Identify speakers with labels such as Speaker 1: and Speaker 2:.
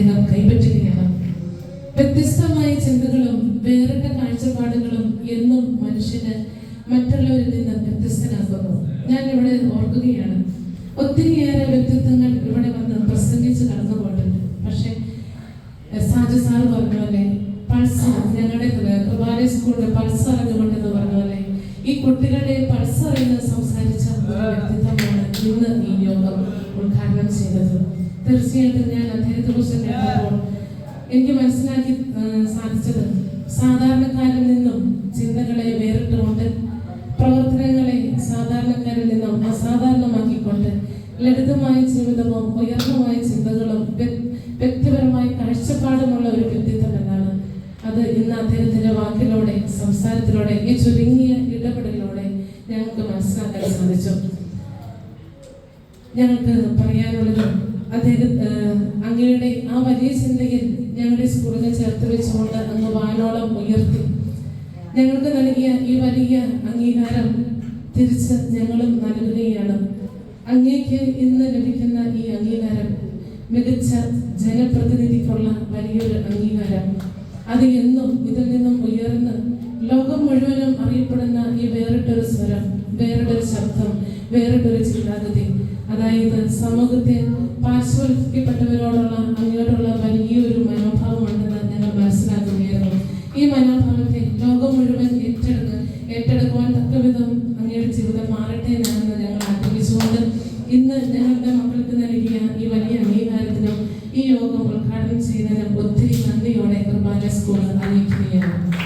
Speaker 1: അദ്ദേഹം കൈപ്പറ്റുകയാണ്. വ്യത്യസ്തമായ ചിന്തകളും വേറിട്ട കാഴ്ചപ്പാടുകളും എന്നും മനുഷ്യന് മറ്റുള്ളവരിൽ നിന്ന് വ്യത്യസ്തനാക്കുന്നു ഞാൻ ഇവിടെ ഓർക്കുകയാണ്. ഒത്തിരിയേറെ വ്യക്തിത്വങ്ങൾ ഇവിടെ വന്ന് പ്രസംഗിച്ച് കടന്നു പക്ഷേ സാജു സാർ പറഞ്ഞ പോലെ പൾസ് ഞങ്ങളുടെ കൃപാലയ സ്കൂളിലെ പൾസ് അറിഞ്ഞുകൊണ്ടെന്ന് പറഞ്ഞ ഈ കുട്ടികളുടെ പൾസ് അറിഞ്ഞ് സംസാരിച്ച വ്യക്തിത്വമാണ് ഇന്ന് ഈ യോഗം ഉദ്ഘാടനം ചെയ്തത്. തീർച്ചയായിട്ടും ഞാൻ അദ്ദേഹം എനിക്ക് മനസ്സിലാക്കി സാധിച്ചത്. സാധാരണക്കാരിൽ നിന്നും ചിന്തകളെ വേറിട്ടുകൊണ്ട് പ്രവർത്തനങ്ങളെ സാധാരണക്കാരിൽ നിന്നും അസാധാരണമാക്കിക്കൊണ്ട് ലളിതമായ ജീവിതവും ഉയർന്നമായ ചിന്തകളും വ്യ- വ്യക്തിപരമായ കാഴ്ചപ്പാടുമുള്ള ഒരു വ്യക്തിത്വം എന്നാണ്. അത് ഇന്ന് അദ്ദേഹത്തിന്റെ വാക്കിലൂടെ സംസാരത്തിലൂടെ ഈ ചുരുങ്ങിയ ഇടപെടലിലൂടെ ഞങ്ങൾക്ക് മനസ്സിലാക്കാൻ സാധിച്ചു. ഞങ്ങൾക്ക് പറയാനുള്ളത് അദ്ദേഹം അങ്ങയുടെ ആ വലിയ ചിന്തയിൽ ഞങ്ങളുടെ സ്കൂളിനെ ചേർത്ത് വെച്ചുകൊണ്ട് അങ്ങ് വാനോളം ഉയർത്തി. ഞങ്ങൾക്ക് നൽകിയ ഈ വലിയ അംഗീകാരം തിരിച്ച് ഞങ്ങളും നൽകുകയാണ്. അങ്ങേക്ക് ഇന്ന് ലഭിക്കുന്ന ഈ അംഗീകാരം മികച്ച ജനപ്രതിനിധിക്കുള്ള വലിയൊരു അംഗീകാരം. അത് എന്നും ഇതിൽ നിന്നും ഉയർന്ന് ലോകം മുഴുവനും അറിയപ്പെടുന്ന ഈ വേറിട്ടൊരു സ്വരം വേറിട്ടൊരു ശബ്ദം വേറിട്ടൊരു ചിന്താഗതി. അതായത് സമൂഹത്തെ വിശ്വസിക്കപ്പെട്ടവരോടുള്ള അങ്ങോട്ടുള്ള വലിയൊരു മനോഭാവമുണ്ടെന്ന് ഞങ്ങൾ മനസ്സിലാക്കുകയായിരുന്നു. ഈ മനോഭാവത്തെ ലോകം മുഴുവൻ ഏറ്റെടുക്കുക ഏറ്റെടുക്കുവാൻ തക്കവിധം അങ്ങയുടെ ജീവിതം മാറട്ടെ എന്നാണ് ഞങ്ങൾ ആഗ്രഹിച്ചുകൊണ്ട് ഇന്ന് ഞങ്ങളുടെ മക്കൾക്ക് നൽകിയ ഈ വലിയ അംഗീകാരത്തിനും ഈ യോഗം ഉദ്ഘാടനം ചെയ്യുന്നതിനും ഒത്തിരി നന്ദിയോടെ കുർബാന സ്കൂൾ അറിയിക്കുകയാണ്.